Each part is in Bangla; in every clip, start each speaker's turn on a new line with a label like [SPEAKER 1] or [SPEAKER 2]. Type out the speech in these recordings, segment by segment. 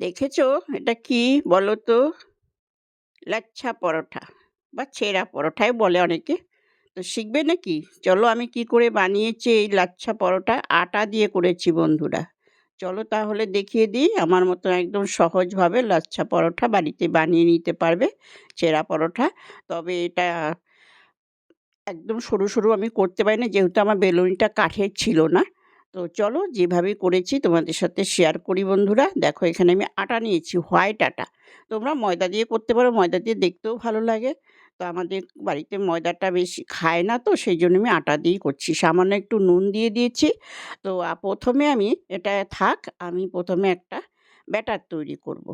[SPEAKER 1] দেখেছ? এটা কি বলো তো লাচ্ছা পরোটা বা ছেঁড়া পরোটাই বলে অনেকে। তো শিখবে নাকি? চলো আমি কি করে বানিয়েছি এই লাচ্ছা পরোটা? আটা দিয়ে করেছি বন্ধুরা। চলো তাহলে দেখিয়ে দিই। আমার মতো একদম সহজভাবে লাচ্ছা পরোটা বাড়িতে বানিয়ে নিতে পারবে ছেঁড়া পরোটা। তবে এটা একদম সরু সরু আমি করতে পারি না। যেহেতু আমার বেলুনিটা কাঠের ছিল না। তো চলো যেভাবে করেছি তোমাদের সাথে শেয়ার করি বন্ধুরা। দেখো এখানে আমি আটা নিয়েছি হোয়াইট আটা। তোমরা ময়দা দিয়ে করতে পারো, ময়দা দিয়ে দেখতেও ভালো লাগে। তো আমাদের বাড়িতে ময়দাটা বেশি খায় না তো সেই জন্য আমি আটা দিয়েই করছি। সামান্য একটু নুন দিয়ে দিয়েছি। তো প্রথমে আমি এটা থাক, আমি প্রথমে একটা ব্যাটার তৈরি করব।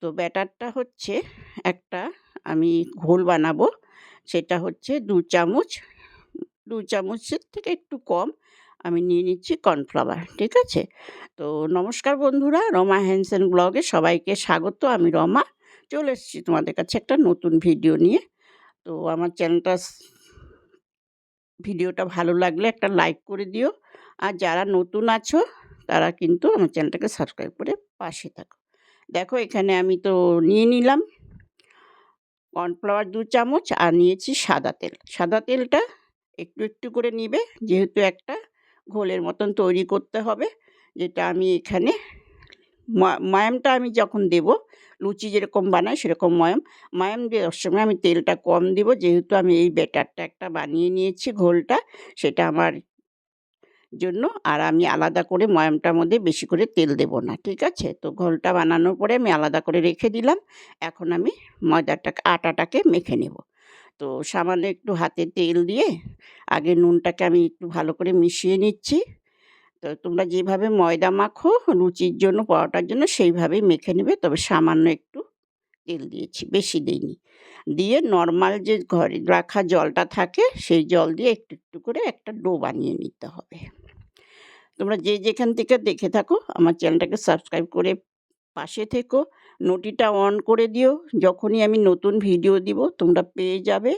[SPEAKER 1] তো ব্যাটারটা হচ্ছে একটা, আমি ঘোল বানাবো। সেটা হচ্ছে দু চামচ, দু চামচের থেকে একটু কম আমি নিয়ে নিচ্ছি কর্নফ্লাওয়ার, ঠিক আছে? তো নমস্কার বন্ধুরা, রমা হ্যান্সেন ব্লগে সবাইকে স্বাগত। আমি রমা, চলে এসেছি তোমাদের কাছে একটা নতুন ভিডিও নিয়ে। তো আমার চ্যানেলটা ভিডিওটা ভালো লাগলে একটা লাইক করে দিও। আর যারা নতুন আছো, তারা কিন্তু আমার চ্যানেলটাকে সাবস্ক্রাইব করে পাশে থাকো। দেখো, এখানে আমি তো নিয়ে নিলাম কর্নফ্লাওয়ার দু চামচ আর নিয়েছি সাদা তেল। সাদা তেলটা একটু একটু করে নিবে, যেহেতু একটা ঘোলের মতন তৈরি করতে হবে। যেটা আমি এখানে ময়ামটা আমি যখন দেব, লুচি যেরকম বানাই সেরকম ময়াম। ময়াম দেওয়ার সময় আমি তেলটা কম দিব, যেহেতু আমি এই ব্যাটারটা একটা বানিয়ে নিয়েছি ঘোলটা, সেটা আমার জন্য। আর আমি আলাদা করে ময়ামটার মধ্যে বেশি করে তেল দেব না, ঠিক আছে? তো ঘোলটা বানানোর পরে আমি আলাদা করে রেখে দিলাম। এখন আমি ময়দাটাকে, আটাটাকে মেখে নেব। তো সামান্য একটু হাতে তেল দিয়ে আগে নুনটাকে আমি একটু ভালো করে মিশিয়ে নিচ্ছি। তো তোমরা যেভাবে ময়দা মাখো লুচির জন্য, পরোটার জন্য সেইভাবেই মেখে নেবে, তবে সামান্য একটু তেল দিয়েছি, বেশি দিইনি। দিয়ে নর্মাল যে ঘরে রাখা জলটা থাকে, সেই জল দিয়ে একটু একটু করে একটা ডো বানিয়ে নিতে হবে। তোমরা যে যেখান থেকে দেখে থাকো, আমার চ্যানেলটাকে সাবস্ক্রাইব করে পাশে থেকো। নোটিটা অন করে দিও। যখনই আমি নতুন ভিডিও দিব, তোমরা পেয়ে যাবে।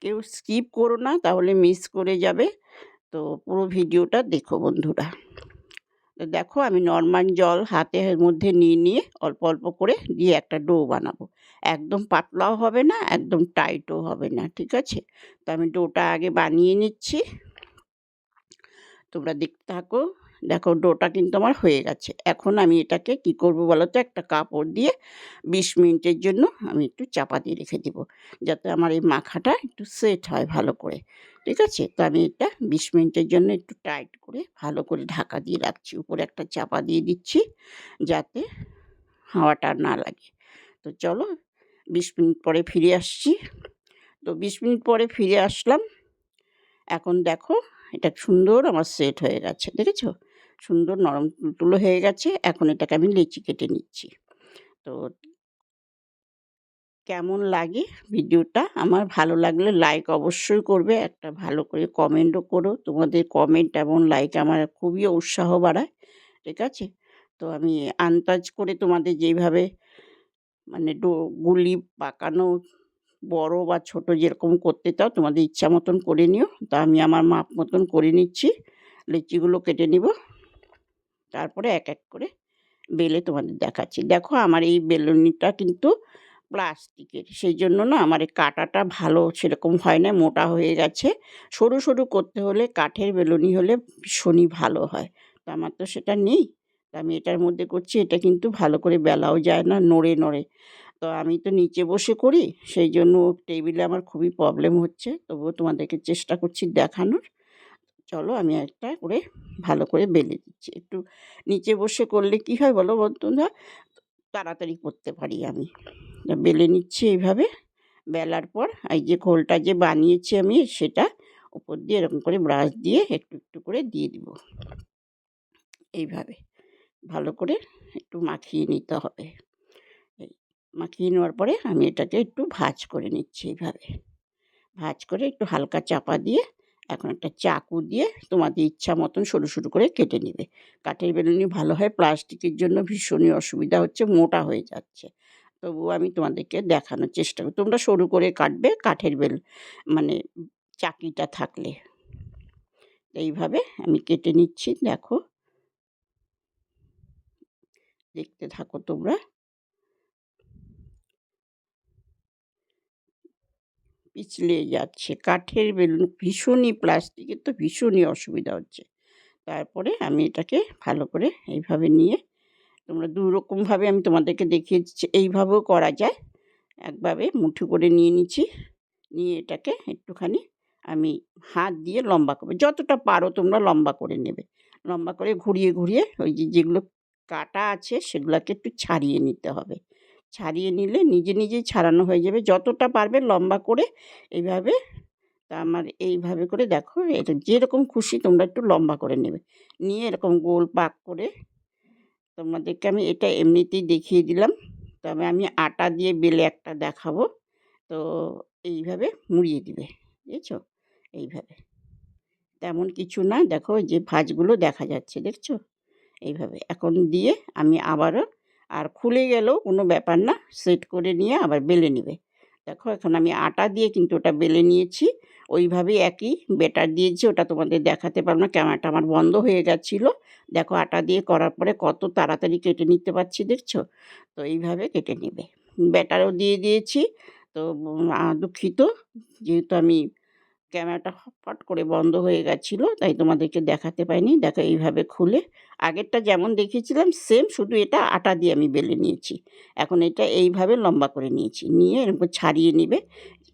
[SPEAKER 1] কেউ স্কিপ করো না, তাহলে মিস করে যাবে। তো পুরো ভিডিওটা দেখো বন্ধুরা। দেখো, আমি নর্মাল জল হাতের মধ্যে নিয়ে নিয়ে অল্প অল্প করে দিয়ে একটা ডো বানাবো। একদম পাতলাও হবে না, একদম টাইটও হবে না, ঠিক আছে? তো আমি ডোটা আগে বানিয়ে নিচ্ছি। তোমরা দেখতে থাকো। দেখো ডোটা কিন্তু আমার হয়ে গেছে। এখন আমি এটাকে কি করব বলো তো? একটা কাপড় দিয়ে বিশ মিনিটের জন্য আমি একটু চাপা দিয়ে রেখে দিব। যাতে আমার এই মাখাটা একটু সেট হয় ভালো করে। ঠিক আছে? তো আমি এটা বিশ মিনিটের জন্য একটু টাইট করে ভালো করে ঢাকা দিয়ে রাখছি। উপরে একটা চাপা দিয়ে দিচ্ছি যাতে হাওয়াটা না লাগে। তো চলো বিশ মিনিট পরে ফিরে আসছি। তো বিশ মিনিট পরে ফিরে আসলাম। এখন দেখো এটা সুন্দর আমার সেট হয়ে গেছে। দেখেছ? সুন্দর নরম তুলো হয়ে গেছে। এখন এটাকে আমি লেচি কেটে নিচ্ছি। তো কেমন লাগে ভিডিওটা? আমার ভালো লাগলে লাইক অবশ্যই করবে। একটা ভালো করে কমেন্টও করো। তোমাদের কমেন্ট এবং লাইক আমার খুবই উৎসাহ বাড়ায়। ঠিক আছে? তো আমি আন্দাজ করে তোমাদের যেইভাবে মানে গুলি পাকানো, বড় বা ছোট যেরকম করতে চাও, তোমাদের ইচ্ছা মতন করে নিও। তা আমি আমার মাপ মতন করে নিচ্ছি। লিচিগুলো কেটে নিব। তারপরে এক এক করে বেলে তোমাদের দেখাচ্ছি। দেখো আমার এই বেলুনিটা কিন্তু প্লাস্টিকের, সেই জন্য না আমার এই কাটাটা ভালো সেরকম হয় না, মোটা হয়ে গেছে। সরু সরু করতে হলে কাঠের বেলুনি হলে ভীষণই ভালো হয়। তো আমার তো সেটা নেই, তো আমি এটার মধ্যে করছি, এটা কিন্তু ভালো করে বেলাও যায় না, নড়ে নড়ে। তো আমি তো নিচে বসে করি, সেই জন্য টেবিলে আমার খুবই প্রবলেম হচ্ছে, তবুও তোমাদেরকে চেষ্টা করছি দেখানোর। চলো আমি একটা করে ভালো করে বেলে দিচ্ছি। একটু নিচে বসে করলে কি হয় বলো বন্ধুরা? তাড়াতাড়ি করতে পারি আমি। বেলে নিচ্ছি এইভাবে। বেলার পর এই যে খোলটা যে বানিয়েছি আমি সেটা উপর দিয়ে এরকম করে ব্রাশ দিয়ে একটু একটু করে দিয়ে দিব। এইভাবে ভালো করে একটু মাখিয়ে নিতে হবে। এই মাখিয়ে নেওয়ার পরে আমি এটাকে একটু ভাজ করে নিচ্ছি এইভাবে। ভাজ করে একটু হালকা চাপা দিয়ে এখন একটা চাকু দিয়ে তোমাদের ইচ্ছা মতন সরু সরু করে কেটে নেবে। কাঠের বেলুনি ভালো হয়, প্লাস্টিকের জন্য ভীষণই অসুবিধা হচ্ছে, মোটা হয়ে যাচ্ছে। তবুও আমি তোমাদেরকে দেখানোর চেষ্টা করি। তোমরা সরু করে কাটবে কাঠের বেল মানে চাকিটা থাকলে। এইভাবে আমি কেটে নিচ্ছি, দেখো। দেখতে থাকো তোমরা। পিছলে যাচ্ছে। কাঠের বেলুন, ভীষণই প্লাস্টিকের তো ভীষণই অসুবিধা হচ্ছে। তারপরে আমি এটাকে ভালো করে এইভাবে নিয়ে, তোমরা দু রকমভাবে আমি তোমাদেরকে দেখিয়ে দিচ্ছি, এইভাবেও করা যায়। একভাবে মুঠো করে নিয়ে নিচ্ছি, নিয়ে এটাকে একটুখানি আমি হাত দিয়ে লম্বা করবে। যতটা পারো তোমরা লম্বা করে নেবে। লম্বা করে ঘুরিয়ে ঘুরিয়ে ওই যে যেগুলো কাটা আছে সেগুলোকে একটু ছাড়িয়ে নিতে হবে। ছাড়িয়ে নিলে নিজে নিজেই ছাড়ানো হয়ে যাবে। যতটা পারবে লম্বা করে এইভাবে তা আমার এইভাবে করে দেখো, এটা যেরকম খুশি তোমরা একটু লম্বা করে নেবে। নিয়ে এরকম গোল পাক করে তোমাদেরকে আমি এটা এমনিতেই দেখিয়ে দিলাম। তবে আমি আটা দিয়ে বেলে একটা দেখাবো। তো এইভাবে মুড়িয়ে দিবে, বুঝেছ? এইভাবে। তেমন কিছু না, দেখো যে ভাঁজগুলো দেখা যাচ্ছে, দেখছ? এইভাবে। এখন দিয়ে আমি আবারও আর খুলে গেলেও কোনো ব্যাপার না, সেট করে নিয়ে আবার বেলে নেবে। দেখো এখন আমি আটা দিয়ে কিন্তু ওটা বেলে নিয়েছি, ওইভাবেই একই বেটার দিয়েছি, ওটা তোমাদের দেখাতে পারব না, ক্যামেরাটা আমার বন্ধ হয়ে গেছিল দেখো আটা দিয়ে করার পরে কত তাড়াতাড়ি কেটে নিতে পারছি, দেখছ? তো এইভাবে কেটে নেবে। ব্যাটারও দিয়ে দিয়েছি, তো দুঃখিত, যেহেতু আমি ক্যামেরাটা ফট করে বন্ধ হয়ে গেছিল, তাই তোমাদেরকে দেখাতে পাইনি। দেখো এইভাবে খুলে। আগেরটা যেমন দেখিয়েছিলাম, সেম শুধু এটা আটা দিয়ে আমি বেলে নিয়েছি। এখন এটা এইভাবে লম্বা করে নিয়েছি। নিয়ে এরকম ছাড়িয়ে নিবে।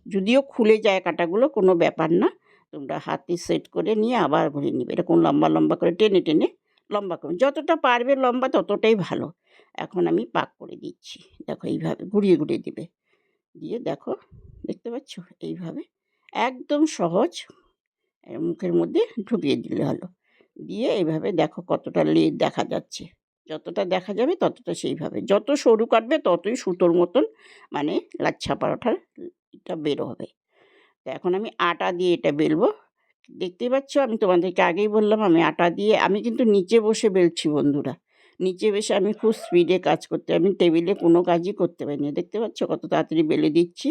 [SPEAKER 1] যদিও খুলে যায় কাটাগুলো, কোনো ব্যাপার না। তোমরা হাতে সেট করে নিয়ে আবার ঘুরে নিবে। এরকম লম্বা লম্বা করে টেনে টেনে লম্বা করে যতটা পারবে লম্বা, ততটাই ভালো। এখন আমি পাক করে দিচ্ছি। দেখো এইভাবে, ঘুরিয়ে ঘুরিয়ে দিবে। দিয়ে দেখো, দেখতে পাচ্ছ? এইভাবে একদম সহজ মুখের মধ্যে ঢুকিয়ে দিলে হলো। দিয়ে এইভাবে দেখো কতটা লেদ দেখা যাচ্ছে। যতটা দেখা যাবে ততটা সেইভাবে। যত সরু কাটবে ততই সুতোর মতন মানে লাচ্ছা পরোঠার এটা বেরো হবে। তো এখন আমি আটা দিয়ে এটা বেলবো। দেখতেই পাচ্ছ আমি তোমাদেরকে আগেই বললাম আমি আটা দিয়ে, আমি কিন্তু নিচে বসে বেলছি বন্ধুরা। নিচে বসে আমি খুব স্পিডে কাজ করতে, আমি টেবিলে কোনো কাজই করতে পারি না দেখতে পাচ্ছ কত তাড়াতাড়ি বেলে দিচ্ছি?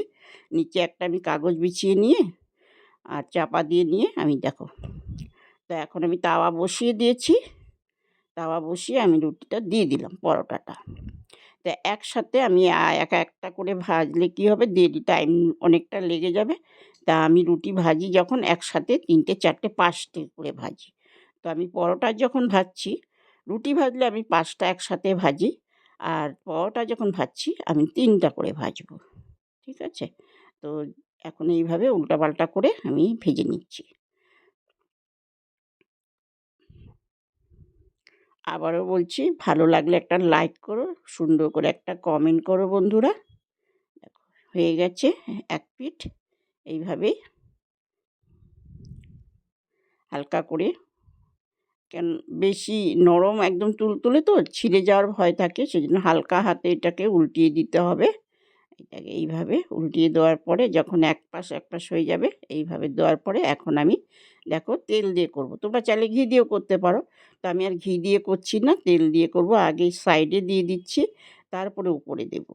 [SPEAKER 1] নিচে একটা আমি কাগজ বিছিয়ে নিয়ে আর চাপা দিয়ে নিয়ে আমি, দেখো। তো এখন আমি তাওয়া বসিয়ে দিয়েছি। তাওয়া বসিয়ে আমি রুটিটা দিয়ে দিলাম পরোটাটা। তো একসাথে আমি একা একটা করে ভাজলে কী হবে? দেরি টাইম অনেকটা লেগে যাবে। তা আমি রুটি ভাজি যখন একসাথে তিনটে, চারটে, পাঁচটে করে ভাজি। তো আমি পরোটা যখন ভাজছি রুটি ভাজলে আমি পাঁচটা একসাথে ভাজি। আর পরোটা যখন ভাজছি, আমি তিনটা করে ভাজবো। ঠিক আছে? তো এখন এইভাবে উল্টাপাল্টা করে আমি ভেজে নিচ্ছি। আবারও বলছি, ভালো লাগলে একটা লাইক করো, সুন্দর করে একটা কমেন্ট করো বন্ধুরা। হয়ে গেছে এক পিঠ। এইভাবেই হালকা করে কেন, বেশি নরম একদম তুলতুলে তো ছিঁড়ে যাওয়ার ভয় থাকে সেই জন্য হালকা হাতে এটাকে উল্টিয়ে দিতে হবে। এটাকে এইভাবে উল্টিয়ে দেওয়ার পরে যখন এক পাশ এক পাশ হয়ে যাবে, এইভাবে দেওয়ার পরে এখন আমি দেখো তেল দিয়ে করব। তোমরা চাইলে ঘি দিয়েও করতে পারো। তো আমি আর ঘি দিয়ে করছি না, তেল দিয়ে করব। আগে সাইডে দিয়ে দিচ্ছি, তারপরে উপরে দেব।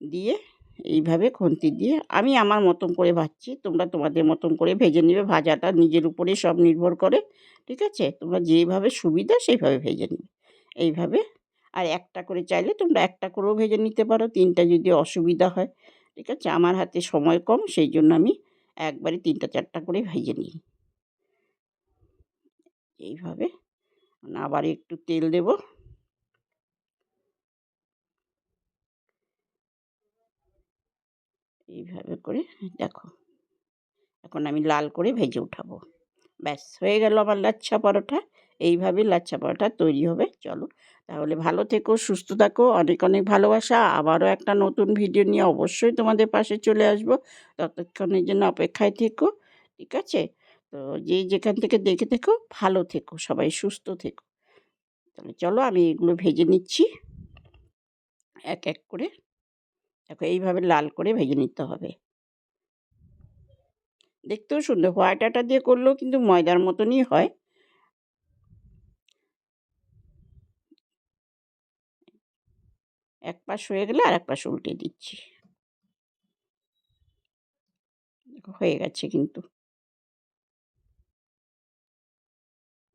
[SPEAKER 1] দিয়ে এইভাবে খুন্তি দিয়ে আমি আমার মতন করে ভাজছি। তোমরা তোমাদের মতন করে ভেজে নেবে। ভাজাটা নিজের উপরে সব নির্ভর করে, ঠিক আছে? তোমরা যেভাবে সুবিধা সেইভাবে ভেজে নেবে। এইভাবে। আর একটা করে চাইলে তোমরা একটা করেও ভেজে নিতে পারো। তিনটা যদি অসুবিধা হয়, ঠিক আছে? আমার হাতে সময় কম, সেই জন্য আমি একবারে তিনটা চারটা করে ভেজে নিই। এইভাবে। আবার একটু তেল দেব। এইভাবে করে, দেখো। এখন আমি লাল করে ভেজে উঠাবো। ব্যাস, হয়ে গেল আমার লাচ্ছা পরোটা। এইভাবেই লাচ্ছা পরোটা তৈরি হবে, চলো। তাহলে ভালো থেকো, সুস্থ থাকো, অনেক অনেক ভালোবাসা। আবারও একটা নতুন ভিডিও নিয়ে অবশ্যই তোমাদের পাশে চলে আসব। ততক্ষণের জন্য অপেক্ষায় থেকো, ঠিক আছে? তো যে যেখান থেকে দেখে থেকো, ভালো থেকো, সবাই সুস্থ থেকো। তাহলে চলো, আমি এগুলো ভেজে নিচ্ছি। এক এক করে। দেখো এইভাবে লাল করে ভেজে নিতে হবে। দেখতেও সুন্দর। হোয়াইট আটা দিয়ে করলেও কিন্তু ময়দার মতনই হয়। এক পাশ হয়ে গেলে আর এক পাশ উল্টে দিচ্ছি। হয়ে গেছে কিন্তু।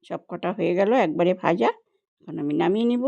[SPEAKER 1] সব কটা হয়ে গেল, একবারে ভাজা। এখন আমি নামিয়ে নিব।